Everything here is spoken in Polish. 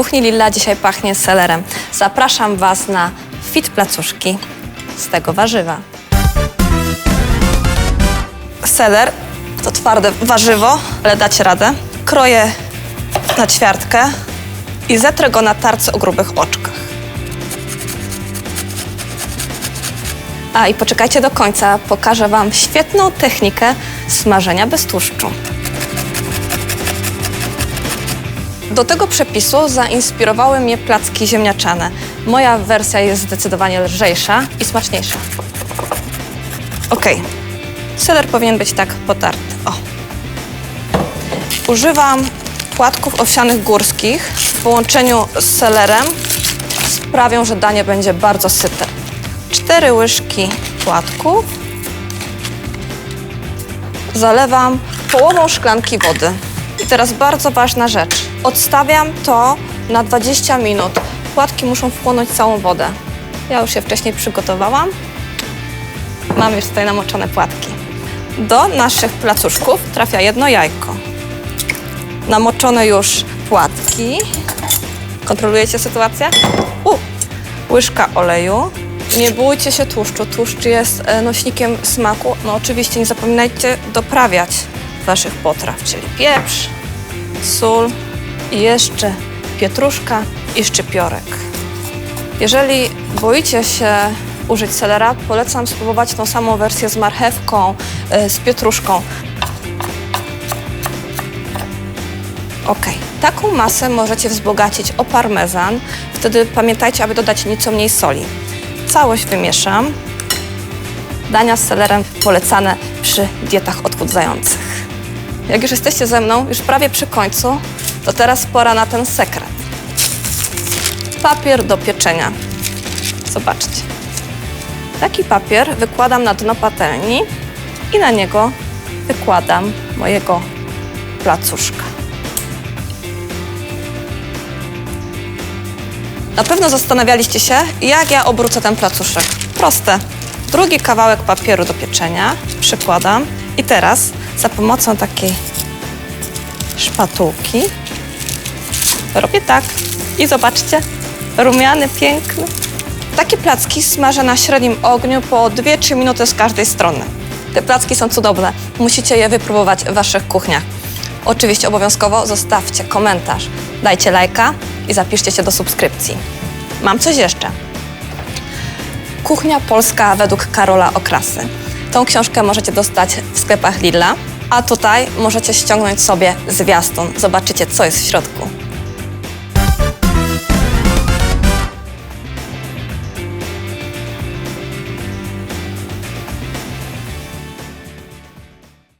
kuchni Lilla dzisiaj pachnie selerem. Zapraszam Was na fit placuszki z tego warzywa. Seler to twarde warzywo, ale dacie radę. Kroję na ćwiartkę i zetrę go na tarce o grubych oczkach. A i poczekajcie do końca, pokażę Wam świetną technikę smażenia bez tłuszczu. Do tego przepisu zainspirowały mnie placki ziemniaczane. Moja wersja jest zdecydowanie lżejsza i smaczniejsza. Ok, seler powinien być tak potarty. O. Używam płatków owsianych górskich w połączeniu z selerem sprawią, że danie będzie bardzo syte. Cztery łyżki płatków. Zalewam połową szklanki wody. I teraz bardzo ważna rzecz. Odstawiam to na 20 minut. Płatki muszą wchłonąć całą wodę. Ja już je wcześniej przygotowałam. Mam już tutaj namoczone płatki. Do naszych placuszków trafia jedno jajko. Namoczone już płatki. Kontrolujecie sytuację? U, łyżka oleju. Nie bójcie się tłuszczu. Tłuszcz jest e, nośnikiem smaku. No oczywiście nie zapominajcie doprawiać waszych potraw, czyli pieprz, sól i jeszcze pietruszka i szczypiorek. Jeżeli boicie się użyć selera, polecam spróbować tą samą wersję z marchewką, e, z pietruszką. Ok, taką masę możecie wzbogacić o parmezan. Wtedy pamiętajcie, aby dodać nieco mniej soli. Całość wymieszam. Dania z selerem polecane przy dietach odchudzających. Jak już jesteście ze mną, już prawie przy końcu, to teraz pora na ten sekret. Papier do pieczenia. Zobaczcie. Taki papier wykładam na dno patelni i na niego wykładam mojego placuszka. Na pewno zastanawialiście się, jak ja obrócę ten placuszek. Proste. Drugi kawałek papieru do pieczenia przykładam i teraz za pomocą takiej szpatułki robię tak i zobaczcie, rumiany, piękny. Takie placki smażę na średnim ogniu po 2-3 minuty z każdej strony. Te placki są cudowne. Musicie je wypróbować w waszych kuchniach. Oczywiście obowiązkowo zostawcie komentarz, dajcie lajka i zapiszcie się do subskrypcji. Mam coś jeszcze. Kuchnia polska według Karola Okrasy. Tą książkę możecie dostać w sklepach Lidla, a tutaj możecie ściągnąć sobie zwiastun. Zobaczycie, co jest w środku.